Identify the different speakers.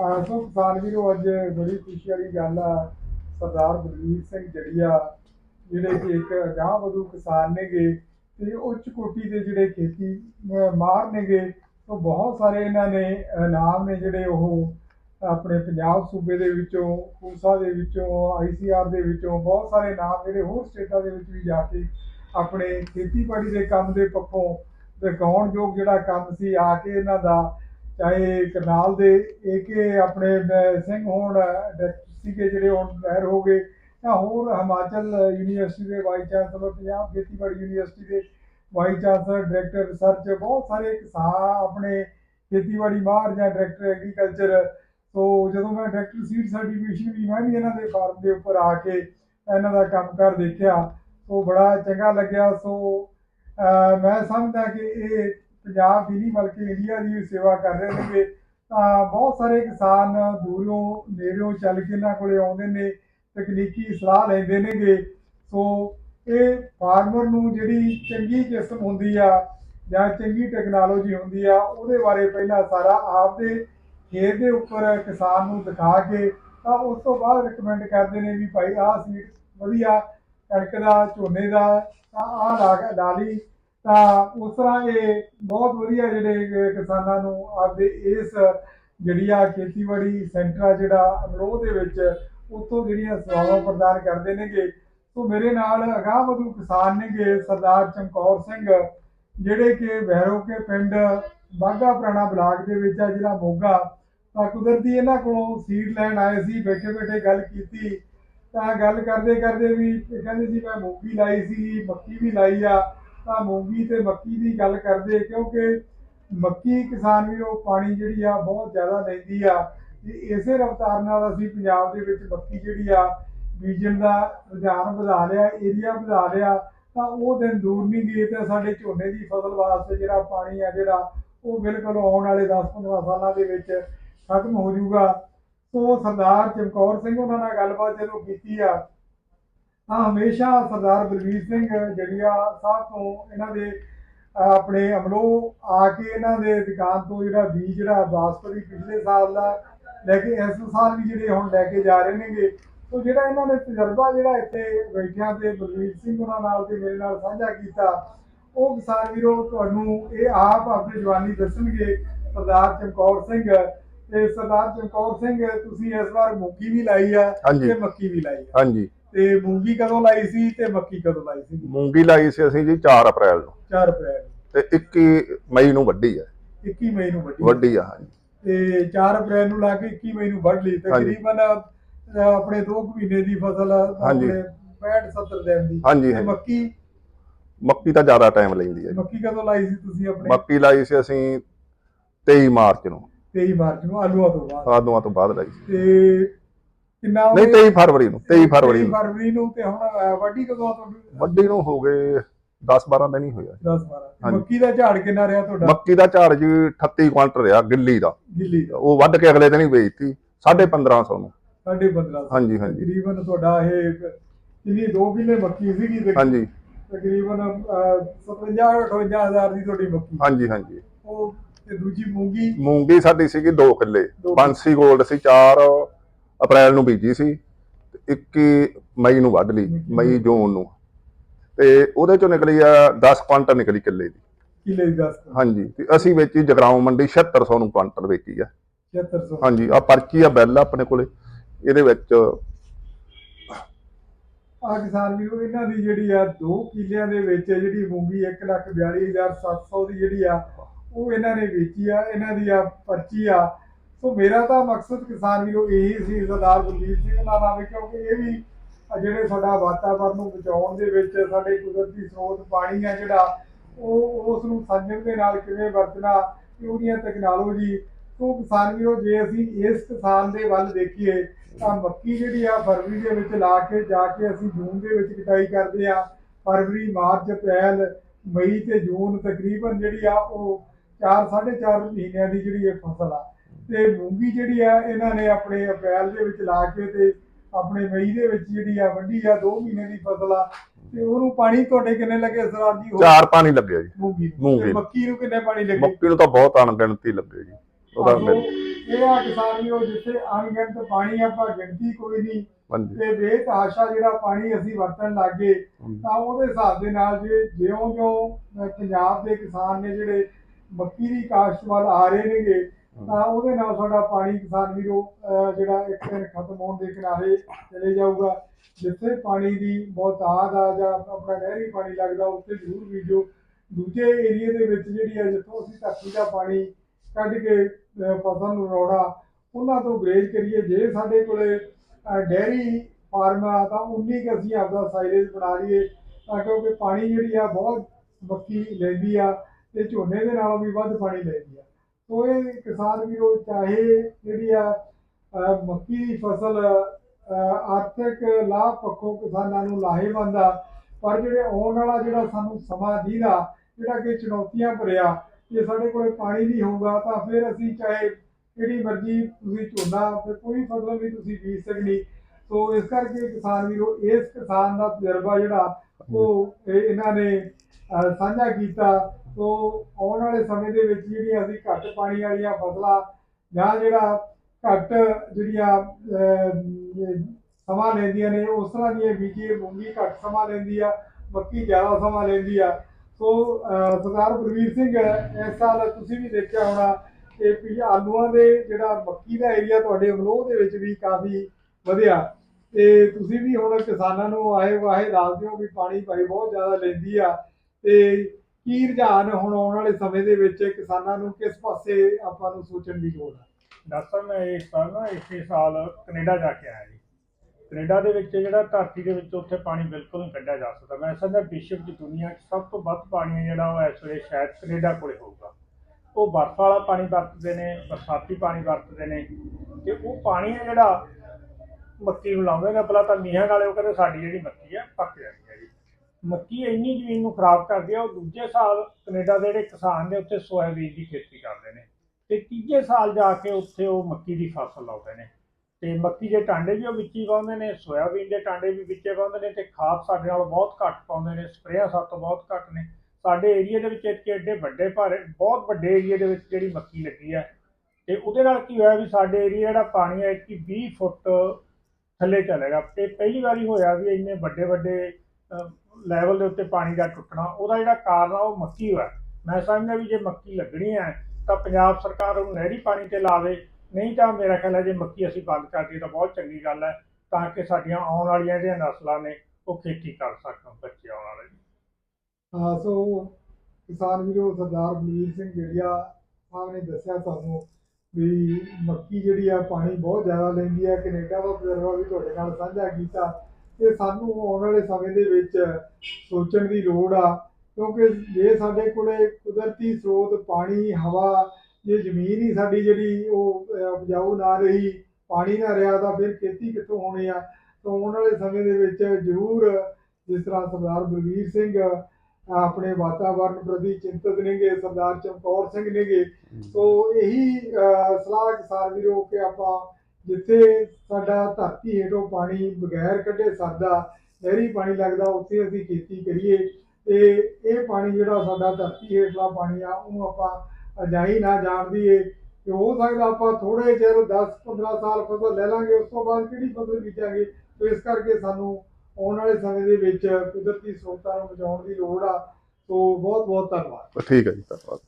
Speaker 1: ਸੋ ਕਿਸਾਨ ਵੀਰੋ, ਅੱਜ ਬੜੀ ਖੁਸ਼ੀ ਵਾਲੀ ਗੱਲ ਆ। ਸਰਦਾਰ ਬਲਵੀਰ ਸਿੰਘ ਜੜੀਆ, ਜਿਹੜੇ ਕਿ ਇੱਕ ਗਾਂ ਵਧੂ ਕਿਸਾਨ ਨੇਗੇ ਤੇ ਉੱਚ ਕੋਟੀ ਦੇ ਜਿਹੜੇ ਖੇਤੀ, ਅਹ ਮਾਹਰ ਨੇਗੇ ਤੋਂ ਬਹੁਤ ਸਾਰੇ ਇਹਨਾਂ ਨੇ ਇਨਾਮ ਨੇ ਜਿਹੜੇ ਉਹ ਆਪਣੇ ਪੰਜਾਬ ਸੂਬੇ ਦੇ ਵਿੱਚੋਂ ਪੂਸਾ ਦੇ ਵਿੱਚੋਂ ਆਈਸੀਆਰ ਦੇ ਵਿੱਚੋਂ ਬਹੁਤ ਸਾਰੇ ਨਾਮ ਜਿਹੜੇ ਹੋਰ ਸਟੇਟਾਂ ਦੇ ਵਿੱਚ ਵੀ ਜਾ ਕੇ ਆਪਣੇ ਖੇਤੀਬਾੜੀ ਦੇ ਕੰਮ ਦੇ ਪੱਖੋਂ ਦਿਖਾਉਣ ਯੋਗ ਜਿਹੜਾ ਕੰਮ ਸੀ, ਆ ਕੇ ਇਹਨਾਂ ਦਾ ਚਾਹੇ ਕਰਨਾਲ ਦੇ ਏਕੇ ਆਪਣੇ ਅਹ, ਸਿੰਘ ਹੋਣ ਡਾਇਰੈਕਟਰ ਸੀਗੇ ਜਿਹੜੇ ਹੁਣ ਰਿਟਾਇਰ ਹੋ ਗਏ ਜਾਂ ਹੋਰ ਹਿਮਾਚਲ ਯੂਨੀਵਰਸਿਟੀ ਦੇ ਵਾਈਸ ਚਾਂਸਲਰ ਪੰਜਾਬ ਖੇਤੀਬਾੜੀ ਯੂਨੀਵਰਸਿਟੀ ਦੇ ਵਾਈਸ ਚਾਂਸਲਰ ਡਾਇਰੈਕਟਰ ਰਿਸਰਚ ਬਹੁਤ ਸਾਰੇ ਕਿਸਾਨ ਆਪਣੇ ਖੇਤੀਬਾੜੀ ਮਾਹਰ ਜਾਂ ਡਾਇਰੈਕਟਰ ਐਗਰੀਕਲਚਰ। ਸੋ ਜਦੋਂ ਮੈਂ ਡਾਇਰੈਕਟਰ ਸੀਟ ਸਰਟੀਫਿਕੇਸ਼ਨ ਵੀ ਮੈਂ ਵੀ ਇਹਨਾਂ ਦੇ ਫਾਰਮ ਦੇ ਉੱਪਰ ਆ ਕੇ ਇਹਨਾਂ ਦਾ ਕੰਮ ਕਰ ਦੇਖਿਆ। ਸੋ ਬੜਾ ਚੰਗਾ ਲੱਗਿਆ। ਸੋ ਮੈਂ ਸਮਝਦਾ ਕਿ ਇਹ ਪੰਜਾਬ ਦੀ ਨਹੀਂ ਬਲਕਿ ਇੰਡੀਆ ਦੀ ਸੇਵਾ ਕਰ ਰਹੇ ਨੇਗੇ, ਤਾਂ ਬਹੁਤ ਸਾਰੇ ਕਿਸਾਨ ਦੂਰੋਂ ਨੇੜਿਓਂ ਚੱਲ ਕੇ ਇਹਨਾਂ ਕੋਲੇ ਆਉਂਦੇ ਨੇ, ਤਕਨੀਕੀ ਸਲਾਹ ਲੈਂਦੇ ਨੇਗੇ। ਸੋ ਇਹ ਫਾਰਮਰ ਨੂੰ ਜਿਹੜੀ ਚੰਗੀ ਕਿਸਮ ਹੁੰਦੀ ਆ ਜਾਂ ਚੰਗੀ ਟੈਕਨੋਲੋਜੀ ਹੁੰਦੀ ਆ, ਉਹਦੇ ਬਾਰੇ ਪਹਿਲਾਂ ਸਾਰਾ ਆਪਦੇ ਖੇਤ ਦੇ ਉੱਪਰ ਕਿਸਾਨ ਨੂੰ ਦਿਖਾ ਕੇ ਤਾਂ ਉਸ ਤੋਂ ਬਾਅਦ ਰეკਮੈਂਡ ਕਰਦੇ ਨੇ ਵੀ ਭਾਈ ਆਹ ਸੀਡ ਵਧੀਆ ਕਣਕ ਦਾ, ਝੋਨੇ ਦਾ, ਤਾਂ ਆਹ ਲਾ ਲਈ। ਤਾਂ ਉਸ ਤਰ੍ਹਾਂ ਇਹ ਬਹੁਤ ਵਧੀਆ ਜਿਹੜੇ ਕਿਸਾਨਾਂ ਨੂੰ ਆਪਦੇ ਇਸ ਜਿਹੜੀ ਆ ਖੇਤੀਬਾੜੀ ਸੈਂਟਰ ਆ ਜਿਹੜਾ ਅਮਰੋਹ ਦੇ ਵਿੱਚ ਉੱਥੋਂ ਜਿਹੜੀਆਂ ਸੇਵਾਵਾਂ ਪ੍ਰਦਾਨ ਕਰਦੇ ਨੇਗੇ। ਸੋ ਮੇਰੇ ਨਾਲ ਅਗਾਹ ਵਧੂ ਕਿਸਾਨ ਨੇਗੇ ਸਰਦਾਰ ਚਮਕੌਰ ਸਿੰਘ, ਜਿਹੜੇ ਕਿ ਵੈਰੋ ਕੇ ਪਿੰਡ ਬਾਗਾ ਪੁਰਾਣਾ ਬਲਾਕ ਦੇ ਵਿੱਚ ਆ, ਜ਼ਿਲ੍ਹਾ ਮੋਗਾ। ਤਾਂ ਕੁਦਰਤੀ ਇਹਨਾਂ ਕੋਲੋਂ ਸੀਡ ਲੈਣ ਆਏ ਸੀ, ਬੈਠੇ ਬੈਠੇ ਗੱਲ ਕੀਤੀ। ਤਾਂ ਗੱਲ ਕਰਦੇ ਕਰਦੇ ਵੀ ਕਹਿੰਦੇ ਸੀ ਮੈਂ ਮੂੰਗੀ ਲਾਈ ਸੀ, ਮੱਕੀ ਵੀ ਲਾਈ ਆ। ਤਾਂ ਮੂੰਗੀ ਤੇ ਮੱਕੀ ਦੀ ਗੱਲ ਕਰਦੇ, ਕਿਉਂਕਿ ਮੱਕੀ ਕਿਸਾਨ ਵੀ ਉਹ ਪਾਣੀ ਜਿਹੜੀ ਆ, ਬਹੁਤ ਜ਼ਿਆਦਾ ਲੈਂਦੀ ਆ। ਇਸੇ ਰਫ਼ਤਾਰ ਨਾਲ ਅਸੀਂ ਪੰਜਾਬ ਦੇ ਵਿੱਚ ਮੱਕੀ ਜਿਹੜੀ ਆ, ਬੀਜਣ ਦਾ ਰੁਝਾਨ ਵਧਾ ਲਿਆ ਏਰੀਆ ਵਧਾ ਲਿਆ, ਤਾਂ ਉਹ ਦਿਨ ਦੂਰ ਨਹੀਂ ਗਏ ਤੇ ਸਾਡੇ ਝੋਨੇ ਦੀ ਫਸਲ ਵਾਸਤੇ ਜਿਹੜਾ ਪਾਣੀ ਆ ਜਿਹੜਾ, ਉਹ ਬਿਲਕੁਲ ਆਉਣ ਵਾਲੇ 10-15 ਸਾਲਾਂ ਦੇ ਵਿੱਚ ਖਤਮ ਹੋ ਜਾਊਗਾ। ਸੋ ਸਰਦਾਰ ਚਮਕੌਰ ਸਿੰਘ ਉਹਨਾਂ ਨਾਲ ਗੱਲਬਾਤ ਜਦੋਂ ਕੀਤੀ ਆ ਤਾਂ ਹਮੇਸ਼ਾ ਸਰਦਾਰ ਬਲਵੀਰ ਸਿੰਘ ਜੜੀਆ ਸਾਹਿਬ ਤੋਂ ਇਹਨਾਂ ਦੇ ਆਪਣੇ ਅਮਲੋ ਆ ਕੇ ਇਹਨਾਂ ਦੇ ਦੁਕਾਨ ਤੋਂ ਜਿਹੜਾ ਬੀਜ ਜਿਹੜਾ ਬਾਸਪਤੀ ਪਿਛਲੇ ਸਾਲ ਦਾ ਲੈ ਕੇ ਇਸ ਸਾਲ ਵੀ ਜਿਹੜੇ ਹੁਣ ਲੈ ਕੇ ਜਾ ਰਹੇ ਨੇਗੇ। ਸੋ ਜਿਹੜਾ ਇਹਨਾਂ ਨੇ ਤਜਰਬਾ ਜਿਹੜਾ ਇੱਥੇ ਬੈਠਿਆਂ ਤੇ ਬਲਵੀਰ ਸਿੰਘ ਉਹਨਾਂ ਨਾਲ ਤੇ ਮੇਰੇ ਨਾਲ ਸਾਂਝਾ ਕੀਤਾ ਉਹ ਕਿਸਾਨ ਵੀਰੋ ਤੁਹਾਨੂੰ ਇਹ ਆਪ ਆਪਣੀ ਜਵਾਨੀ ਦੱਸਣਗੇ ਸਰਦਾਰ ਚਮਕੌਰ ਸਿੰਘ। ਤੇ ਸਰਦਾਰ ਚਮਕੌਰ ਸਿੰਘ ਤੁਸੀਂ ਇਸ ਵਾਰ ਮੂੰਗੀ ਵੀ ਲਾਈ ਆ। ਤੇ ਮੱਕੀ ਵੀ ਲਾਈ ਆ।
Speaker 2: ਹਾਂਜੀ।
Speaker 1: ਤੇ ਮੂੰਗੀ ਕਦੋਂ ਲਾਈ ਸੀ ਤੇ ਮੱਕੀ ਕਦੋਂ ਲਾਈ ਸੀ?
Speaker 2: ਮੂੰਗੀ ਲਾਈ ਸੀ ਅਸੀਂ ਜੀ 4 ਅਪ੍ਰੈਲ ਨੂੰ।
Speaker 1: 4 ਅਪ੍ਰੈਲ
Speaker 2: ਤੇ 21 ਮਈ ਨੂੰ ਵੱਢੀ ਹੈ
Speaker 1: 21 ਮਈ ਨੂੰ ਵੱਢੀ।
Speaker 2: ਵੱਢੀ ਆ ਹਾਂਜੀ।
Speaker 1: ਤੇ 4 ਅਪ੍ਰੈਲ ਨੂੰ ਲਾ ਕੇ 21 ਮਈ ਨੂੰ ਵੱਢ ਲਈ। ਤਕਰੀਬਨ ਆਪਣੇ 2 ਮਹੀਨੇ ਦੀ ਫਸਲ। ਆਪਣੇ 65 70 ਦਿਨ ਦੀ।
Speaker 2: ਹਾਂਜੀ
Speaker 1: ਤੇ ਮੱਕੀ?
Speaker 2: ਮੱਕੀ ਤਾਂ ਜ਼ਿਆਦਾ ਟਾਈਮ ਲੈਂਦੀ ਹੈ।
Speaker 1: ਮੱਕੀ ਕਦੋਂ ਲਾਈ ਸੀ ਤੁਸੀਂ ਆਪਣੇ?
Speaker 2: ਮੱਕੀ ਲਾਈ ਸੀ ਅਸੀਂ 23 ਮਾਰਚ ਨੂੰ।
Speaker 1: 23 ਮਾਰਚ ਨੂੰ ਆਲੂਆਂ ਤੋਂ ਬਾਅਦ।
Speaker 2: ਆਦੂਆਂ ਤੋਂ ਬਾਅਦ ਲਾਈ ਸੀ।
Speaker 1: ਤੇ ਕਿੰਨਾ
Speaker 2: ਨਹੀਂ
Speaker 1: ਹੋਏ?
Speaker 2: 23 ਫਰਵਰੀ ਨੂੰ 23 ਫਰਵਰੀ
Speaker 1: 23
Speaker 2: ਨੂੰ।
Speaker 1: ਫਰਵਰੀ ਨੂੰ ਤੇ ਹੁਣ ਵੱਢੀ ਕਦੋਂ ਆ ਤੁਹਾਡੀ?
Speaker 2: ਵੱਢੀ ਨੂੰ ਹੋ ਗਏ 10 12 ਦਿਨ ਹੀ ਹੋਇਆ
Speaker 1: 10 12
Speaker 2: ਹਾਂਜੀ।
Speaker 1: ਮੱਕੀ ਦਾ ਝਾੜ ਕਿੰਨਾ ਰਿਹਾ ਤੁਹਾਡਾ?
Speaker 2: ਮੱਕੀ ਦਾ ਝਾੜ ਜੀ 38 ਕੁਇੰਟਲ ਰਿਹਾ ਗਿੱਲੀ ਦਾ।
Speaker 1: ਗਿੱਲੀ ਦਾ।
Speaker 2: ਉਹ ਵੱਢ ਕੇ ਅਗਲੇ ਦਿਨ ਹੀ ਵੇਚਤੀ 1550 ਨੂੰ।
Speaker 1: 15
Speaker 2: ਹਾਂਜੀ ਹਾਂਜੀ।
Speaker 1: ਤਕਰੀਬਨ ਤੁਹਾਡਾ ਇਹ ਕਿੰਨੀ 2 ਕਿੱਲੇ ਮੱਕੀ ਸੀਗੀ ਤੇ
Speaker 2: ਹਾਂਜੀ।
Speaker 1: ਤਕਰੀਬਨ 57 58 ਹਜ਼ਾਰ ਦੀ ਤੁਹਾਡੀ ਮੱਕੀ।
Speaker 2: ਹਾਂਜੀ ਹਾਂਜੀ।
Speaker 1: ਉਹ ਤੇ ਦੂਜੀ ਮੂੰਗੀ?
Speaker 2: ਮੂੰਗੀ ਸਾਡੀ ਸੀਗੀ 2 ਕਿੱਲੇ।
Speaker 1: ਦੋ
Speaker 2: ਬਾਂਸੀ 골ਡ ਸੀ 4 ਅਪ੍ਰੈਲ ਨੂੰ ਬੀਜੀ ਸੀ ਤੇ 21 ਮਈ ਨੂੰ ਵੱਢ ਲਈ ਮਈ ਜੂਨ ਨੂੰ। ਤੇ ਉਹਦੇ ਚੋਂ ਨਿਕਲੀ ਆ 10 ਕੁਇੰਟਲ ਨਿਕਲੀ ਕਿੱਲੇ ਦੀ।
Speaker 1: ਕਿੱਲੇ ਦੀ 10
Speaker 2: ਹਾਂਜੀ ਤੇ ਅਸੀਂ ਵੇਚੀ ਜਗਰਾਉਂ ਮੰਡੀ 7600 ਨੂੰ ਕੁਇੰਟਲ ਵੇਚੀ ਆ।
Speaker 1: 7600
Speaker 2: ਹਾਂਜੀ ਆ ਪਰਚੀ ਆ ਬਿੱਲ ਆ ਆਪਣੇ ਕੋਲੇ ਇਹਦੇ ਵਿੱਚ
Speaker 1: ਆ ਕਿਸਾਨ ਵੀ ਇਹਨਾਂ ਦੀ ਜਿਹੜੀ ਆ 2 ਕਿੱਲਿਆਂ ਦੇ ਵਿੱਚ ਜਿਹੜੀ ਮੂੰਗੀ 142700 ਦੀ ਜਿਹੜੀ ਆ ਉਹ ਇਹਨਾਂ ਨੇ ਵੇਚੀ ਆ। ਇਹਨਾਂ ਦੀ ਆ ਪਰਚੀ ਆ ਸੋ ਮੇਰਾ ਤਾਂ ਮਕਸਦ ਕਿਸਾਨ ਵੀ ਇਹੀ ਸੀ, ਸਰਦਾਰ ਬਲਵੀਰ ਸਿੰਘ ਨਾਲ ਆਵੇ ਕਿਉਂਕਿ ਇਹ ਵੀ ਜਿਹੜੇ ਸਾਡਾ ਵਾਤਾਵਰਨ ਨੂੰ ਬਚਾਉਣ ਦੇ ਵਿੱਚ ਸਾਡੇ ਕੁਦਰਤੀ ਸਰੋਤ ਪਾਣੀ ਆ ਜਿਹੜਾ, ਉਹ ਉਸ ਨੂੰ ਸੰਜਮ ਦੇ ਨਾਲ ਕਿਵੇਂ ਵਰਤਣਾ ਤੇ ਉਹਦੀਆਂ ਟੈਕਨੋਲੋਜੀ ਤੋਂ ਕਿਸਾਨ ਵੀ ਜੇ ਅਸੀਂ ਇਸ ਕਿਸਾਨ ਦੇ ਵੱਲ ਦੇਖੀਏ, ਤਾਂ ਮੱਕੀ ਜਿਹੜੀ ਆ, ਫਰਵਰੀ ਦੇ ਵਿੱਚ ਲਾ ਕੇ, ਜਾ ਕੇ ਅਸੀਂ ਜੂਨ ਦੇ ਵਿੱਚ ਕਟਾਈ ਕਰਦੇ ਆ। ਫਰਵਰੀ, ਮਾਰਚ, ਅਪ੍ਰੈਲ, ਮਈ ਤੇ ਜੂਨ ਤਕਰੀਬਨ ਜਿਹੜੀ ਆ, ਉਹ 4 4.5 ਮਹੀਨਿਆਂ ਦੀ ਜਿਹੜੀ ਇਹ ਫਸਲ ਆ। ਤੇ ਮੂੰਗੀ ਜਿਹੜੀ ਆ ਇਹਨਾਂ ਨੇ ਆਪਣੇ ਅਪ੍ਰੈਲ ਦੇ ਵਿੱਚ ਲਾ ਕੇ ਤੇ ਆਪਣੇ ਮਈ ਦੇ ਵਿੱਚ ਜਿਹੜੀ ਆ ਵੱਢੀ ਆ 2 ਮਹੀਨੇ ਦੀ ਫਸਲ ਆ। ਤੇ ਉਹਨੂੰ ਪਾਣੀ ਤੁਹਾਡੇ ਕਿੰਨੇ ਲੱਗੇ ਸਰਦਾਰ ਜੀ?
Speaker 2: ਚਾਰ ਪਾਣੀ ਲੱਗਿਆ ਜੀ।
Speaker 1: ਮੂੰਗੀ ਤੇ। ਮੱਕੀ ਨੂੰ ਕਿੰਨੇ ਪਾਣੀ ਲੱਗੇ?
Speaker 2: ਮੱਕੀ ਨੂੰ ਤਾਂ ਬਹੁਤ ਅਣਗਿਣਤੀ ਲੱਗੇ ਜੀ। ਉਹਦਾ
Speaker 1: ਇਹ ਆ ਕਿਸਾਨ ਵੀ ਉਹ ਜਿੱਥੇ ਅਣਗਿਣਤ ਪਾਣੀ ਆਪਾਂ ਗਿਣਤੀ ਕੋਈ ਨਹੀਂ।
Speaker 2: ਹਾਂਜੀ।
Speaker 1: ਤੇ ਬੇਤਹਾਸ਼ਾ ਜਿਹੜਾ ਪਾਣੀ ਅਸੀਂ ਵਰਤਣ ਲੱਗੇ ਤਾਂ ਉਹਦੇ ਹਿਸਾਬ ਦੇ ਨਾਲ ਜੇ ਜਿਉਂ-ਜਿਉਂ ਅਹ ਪੰਜਾਬ ਦੇ ਕਿਸਾਨ ਨੇ ਜਿਹੜੇ ਮੱਕੀ ਦੀ ਕਾਸ਼ਤ ਵੱਲ ਆ ਰਹੇ ਨੇਗੇ ਤਾਂ ਉਹਦੇ ਨਾਲ ਸਾਡਾ ਪਾਣੀ ਕਿਸਾਨ ਵੀਰੋ, ਅਹ ਜਿਹੜਾ ਇੱਕ ਦਿਨ ਖਤਮ ਹੋਣ ਦੇ ਕਿਨਾਰੇ ਚਲੇ ਜਾਊਗਾ, ਜਿੱਥੇ ਪਾਣੀ ਦੀ ਬਹੁਤਾਤ ਆ ਜਾਂ ਆਪਣਾ ਨਹਿਰੀ ਪਾਣੀ ਲੱਗਦਾ, ਉੱਥੇ ਜ਼ਰੂਰ ਬੀਜੋ। ਦੂਜੇ ਏਰੀਏ ਦੇ ਵਿੱਚ ਜਿਹੜੀ ਆ, ਜਿੱਥੋਂ ਅਸੀਂ ਧਰਤੀ ਦਾ ਪਾਣੀ ਕੱਢ ਕੇ, ਅਹ ਫਸਲ ਨੂੰ ਰੋੜਾ, ਉਹਨਾਂ ਤੋਂ ਗਰੇਜ ਕਰੀਏ। ਜੇ ਸਾਡੇ ਕੋਲੇ, ਅਹ ਡੈਰੀ ਫਾਰਮ ਆ, ਤਾਂ ਉਨੀ ਕੁ ਅਸੀਂ ਆਪਦਾ ਸਾਈਲੇਜ ਬਣਾ ਲਈਏ। ਤਾਂ ਕਿਉਂਕਿ ਪਾਣੀ ਜਿਹੜੀ ਆ, ਬਹੁਤ ਮੱਕੀ ਲੈਂਦੀ ਆ ਤੇ ਝੋਨੇ ਦੇ ਨਾਲੋਂ ਵੀ ਵੱਧ ਪਾਣੀ ਲੈਂਦੀ ਆ। ਸੋ ਇਹ ਕਿਸਾਨ ਵੀਰੋ ਚਾਹੇ ਜਿਹੜੀ ਆ ਮੱਕੀ ਦੀ ਫਸਲ ਆਰਥਿਕ ਲਾਭ ਪੱਖੋਂ ਕਿਸਾਨਾਂ ਨੂੰ ਲਾਹੇਵੰਦ ਆ, ਪਰ ਜਿਹੜੇ ਆਉਣ ਵਾਲਾ ਜਿਹੜਾ ਸਾਨੂੰ ਸਮਾਂ ਦੀਦਾ, ਜਿਹੜਾ ਕਿ ਚੁਣੌਤੀਆਂ ਭਰਿਆ ਜੇ ਸਾਡੇ ਕੋਲੇ ਪਾਣੀ ਨਹੀਂ ਹੋਊਗਾ, ਤਾਂ ਫਿਰ ਅਸੀਂ ਚਾਹੇ ਜਿਹੜੀ ਮਰਜ਼ੀ ਤੁਸੀਂ ਝੋਨਾ, ਫਿਰ ਕੋਈ ਫਸਲ ਵੀ ਤੁਸੀਂ ਬੀਜ ਸਕਣੀ। ਸੋ ਇਸ ਕਰਕੇ ਕਿਸਾਨ ਵੀਰੋ, ਇਸ ਕਿਸਾਨ ਦਾ ਤਜਰਬਾ ਜਿਹੜਾ ਉਹ ਇਹ ਇਹਨਾਂ ਨੇ ਅਹ, ਸਾਂਝਾ ਕੀਤਾ। ਸੋ ਆਉਣ ਵਾਲੇ ਸਮੇਂ ਦੇ ਵਿੱਚ ਜਿਹੜੀਆਂ ਅਸੀਂ ਘੱਟ ਪਾਣੀ ਵਾਲੀਆਂ ਫਸਲਾਂ ਜਾਂ ਜਿਹੜਾ ਘੱਟ ਜਿਹੜੀਆਂ ਅਹ, ਸਮਾਂ ਲੈਂਦੀਆਂ ਨੇ ਉਸ ਤਰ੍ਹਾਂ ਦੀਆਂ ਬੀਜੀ ਮੂੰਗੀ ਘੱਟ ਸਮਾਂ ਲੈਂਦੀ ਆ ਮੱਕੀ ਜ਼ਿਆਦਾ ਸਮਾਂ ਲੈਂਦੀ ਆ। ਸੋ ਅਹ, ਸਰਦਾਰ ਬਲਵੀਰ ਸਿੰਘ ਇਸ ਸਾਲ ਤੁਸੀਂ ਵੀ ਦੇਖਿਆ ਹੋਣਾ ਕਿ ਵੀ ਆਲੂਆਂ ਦੇ ਜਿਹੜਾ ਮੱਕੀ ਦਾ ਏਰੀਆ ਤੁਹਾਡੇ ਅਮਲੋਹ ਦੇ ਵਿੱਚ ਵੀ ਕਾਫੀ ਵਧਿਆ। ਤੇ ਤੁਸੀਂ ਵੀ ਹੁਣ ਕਿਸਾਨਾਂ ਨੂੰ ਆਏ ਵਾਹੇ ਦੱਸ ਦਿਓ ਵੀ ਪਾਣੀ ਭਾਈ ਬਹੁਤ ਜ਼ਿਆਦਾ ਲੈਂਦੀ ਆ। ਤੇ ਕੀ ਰੁਝਾਨ ਹੁਣ ਆਉਣ ਵਾਲੇ ਸਮੇਂ ਦੇ ਵਿੱਚ ਕਿਸਾਨਾਂ ਨੂੰ ਕਿਸ ਪਾਸੇ ਆਪਾਂ ਨੂੰ ਸੋਚਣ ਦੀ ਲੋੜ ਹੈ
Speaker 3: ਡਾਕਟਰ ਮੈਂ ਇਸ ਸਾਲ ਨਾ ਇਸੇ ਸਾਲ ਕੈਨੇਡਾ ਜਾ ਕੇ ਆਇਆ ਜੀ। ਕੈਨੇਡਾ ਦੇ ਵਿੱਚ ਜਿਹੜਾ ਧਰਤੀ ਦੇ ਵਿੱਚ ਉੱਥੇ ਪਾਣੀ ਬਿਲਕੁਲ ਨਹੀਂ ਕੱਢਿਆ ਜਾ ਸਕਦਾ। ਮੈਂ ਸਮਝਦਾ ਵਿਸ਼ਵ ਦੀ ਦੁਨੀਆ 'ਚ ਸਭ ਤੋਂ ਵੱਧ ਪਾਣੀ ਹੈ ਜਿਹੜਾ ਉਹ ਇਸ ਵੇਲੇ ਸ਼ਾਇਦ ਕੈਨੇਡਾ ਕੋਲੇ ਹੋਊਗਾ। ਉਹ ਬਰਫ਼ ਵਾਲਾ ਪਾਣੀ ਵਰਤਦੇ ਨੇ, ਬਰਸਾਤੀ ਪਾਣੀ ਵਰਤਦੇ ਨੇ। ਤੇ ਉਹ ਪਾਣੀ ਹੈ ਜਿਹੜਾ ਮੱਕੀ ਨੂੰ ਲਾਉਂਦੇ ਨੇ, ਪਹਿਲਾਂ ਤਾਂ ਮੀਂਹਾਂ ਨਾਲੇ ਉਹ ਕਹਿੰਦੇ ਸਾਡੀ ਜਿਹੜੀ ਮੱਕੀ ਹੈ, ਪੱਕ ਜਾਣੀ ਹੈ ਜੀ। ਮੱਕੀ ਇੰਨੀ ਜ਼ਮੀਨ ਨੂੰ ਖਰਾਬ ਕਰਦੀ ਹੈ, ਉਹ ਦੂਜੇ ਸਾਲ ਕੈਨੇਡਾ ਦੇ ਜਿਹੜੇ ਕਿਸਾਨ ਨੇ, ਉੱਥੇ ਸੋਇਆਬੀਨ ਦੀ ਖੇਤੀ ਕਰਦੇ ਨੇ। ਤੇ ਤੀਜੇ ਸਾਲ ਜਾ ਕੇ ਉੱਥੇ ਉਹ ਮੱਕੀ ਦੀ ਫਸਲ ਲਾਉਂਦੇ ਨੇ। ਤੇ ਮੱਕੀ ਦੇ ਟਾਂਡੇ ਵੀ ਉਹ ਵਿੱਚ ਹੀ ਪਾਉਂਦੇ ਨੇ, ਸੋਇਆਬੀਨ ਦੇ ਟਾਂਡੇ ਵੀ ਵਿੱਚੇ ਪਾਉਂਦੇ ਨੇ ਤੇ ਖਾਦ ਸਾਡੇ ਨਾਲ ਬਹੁਤ ਘੱਟ ਪਾਉਂਦੇ ਨੇ, ਸਪਰੇਆਂ ਸਾਡੇ ਤੋਂ ਬਹੁਤ ਘੱਟ ਨੇ। ਸਾਡੇ ਏਰੀਆ ਦੇ ਵਿੱਚ ਇੱਥੇ ਐਡੇ ਵੱਡੇ ਭਾਰੇ, ਬਹੁਤ ਵੱਡੇ ਏਰੀਆ ਦੇ ਵਿੱਚ ਜਿਹੜੀ ਮੱਕੀ ਲੱਗੀ ਹੈ। ਤੇ ਉਹਦੇ ਨਾਲ ਕੀ ਹੋਇਆ ਵੀ ਸਾਡੇ ਏਰੀਆ ਜਿਹੜਾ ਪਾਣੀ ਹੈ ਕਿ 20 ਫੁੱਟ ਥੱਲੇ ਚਲੇਗਾ। ਤੇ ਪਹਿਲੀ ਵਾਰੀ ਹੋਇਆ ਵੀ ਇੰਨੇ ਵੱਡੇ ਵੱਡੇ ਲੈਵਲ ਦੇ ਉੱਤੇ ਪਾਣੀ ਦਾ ਟੁੱਟਣਾ, ਉਹਦਾ ਜਿਹੜਾ ਕਾਰਨ ਆ ਉਹ ਮੱਕੀ ਹੋਇਆ ਮੈਂ ਸਮਝਦਾ ਵੀ ਜੇ ਮੱਕੀ ਲੱਗਣੀ ਹੈ, ਤਾਂ ਪੰਜਾਬ ਸਰਕਾਰ ਉਹਨੂੰ ਨਹਿਰੀ ਪਾਣੀ ਤੇ ਲਾਵੇ। ਨਹੀਂ ਤਾਂ ਮੇਰਾ ਖਿਆਲ ਹੈ ਜੇ ਮੱਕੀ ਅਸੀਂ ਬੰਦ ਕਰ ਦਈਏ ਤਾਂ ਬਹੁਤ ਚੰਗੀ ਗੱਲ ਹੈ, ਤਾਂ ਕਿ ਸਾਡੀਆਂ ਆਉਣ ਵਾਲੀਆਂ ਜਿਹੜੀਆਂ ਨਸਲਾਂ ਨੇ, ਉਹ ਖੇਤੀ ਕਰ ਸਕਣ, ਬੱਚੇ ਆਉਣ ਵਾਲੇ
Speaker 1: ਹਾਂ ਸੋ ਕਿਸਾਨ ਵੀਰੋ, ਸਰਦਾਰ ਬਲਵੀਰ ਸਿੰਘ ਜਿਹੜੀਆ ਸਾਹਿਬ ਨੇ ਦੱਸਿਆ ਤੁਹਾਨੂੰ ਵੀ ਮੱਕੀ ਜਿਹੜੀ ਆ, ਪਾਣੀ ਬਹੁਤ ਜ਼ਿਆਦਾ ਲੈਂਦੀ ਆ। ਕੈਨੇਡਾ ਦਾ ਤਜਰਬਾ ਵੀ ਤੁਹਾਡੇ ਨਾਲ ਸਾਂਝਾ ਕੀਤਾ। ਤੇ ਸਾਨੂੰ ਆਉਣ ਵਾਲੇ ਸਮੇਂ ਦੇ ਵਿੱਚ ਸੋਚਣ ਦੀ ਲੋੜ ਆ, ਕਿਉਂਕਿ ਜੇ ਸਾਡੇ ਕੋਲੇ ਕੁਦਰਤੀ ਸਰੋਤ, ਪਾਣੀ, ਹਵਾ, ਜੇ ਜ਼ਮੀਨ ਹੀ ਸਾਡੀ ਜਿਹੜੀ ਉਹ ਉਪਜਾਊ ਨਾ ਰਹੀ, ਪਾਣੀ ਨਾ ਰਿਹਾ, ਤਾਂ ਫਿਰ ਖੇਤੀ ਕਿੱਥੋਂ ਹੋਣੀ ਆ? ਤਾਂ ਆਉਣ ਵਾਲੇ ਸਮੇਂ ਦੇ ਵਿੱਚ ਜ਼ਰੂਰ ਜਿਸ ਤਰ੍ਹਾਂ ਸਰਦਾਰ ਬਲਵੀਰ ਸਿੰਘ ਆਪਣੇ ਵਾਤਾਵਰਣ ਪ੍ਰਤੀ ਚਿੰਤਤ ਨੇਗੇ ਸਰਦਾਰ ਚਮਕੌਰ ਸਿੰਘ ਨੇਗੇ ਸੋ ਇਹੀ ਸਲਾਹ ਕਿਸਾਨ ਵੀਰੋ ਕਿ ਆਪਾਂ ਜਿੱਥੇ ਸਾਡਾ ਧਰਤੀ ਹੇਠੋਂ ਪਾਣੀ ਬਗੈਰ ਕੱਢੇ ਸਰਦਾ ਨਹਿਰੀ ਪਾਣੀ ਲੱਗਦਾ ਉੱਥੇ ਅਸੀਂ ਖੇਤੀ ਕਰੀਏ। ਤੇ ਇਹ ਪਾਣੀ ਜਿਹੜਾ ਸਾਡਾ ਧਰਤੀ ਹੇਠਲਾ ਪਾਣੀ ਆ ਉਹਨੂੰ ਆਪਾਂ ਅਜਾਈ ਨਾ ਜਾਣ ਦਈਏ। ਤੇ ਹੋ ਸਕਦਾ ਆਪਾਂ ਥੋੜੇ ਚਿਰ 10 15 ਸਾਲ ਫਸਲ ਲੈ ਲਾਂਗੇ ਉਸ ਤੋਂ ਬਾਅਦ ਕਿਹੜੀ ਫਸਲ ਬੀਜਾਂਗੇ? ਤੇ ਇਸ ਕਰਕੇ ਸਾਨੂੰ ਆਉਣ ਵਾਲੇ ਸਮੇਂ ਦੇ ਵਿੱਚ ਕੁਦਰਤੀ ਸਰੋਤਾਂ ਨੂੰ ਬਚਾਉਣ ਦੀ ਲੋੜ ਆ। ਸੋ ਬਹੁਤ ਬਹੁਤ ਧੰਨਵਾਦ।
Speaker 2: ਠੀਕ ਹੈ ਜੀ, ਧੰਨਵਾਦ।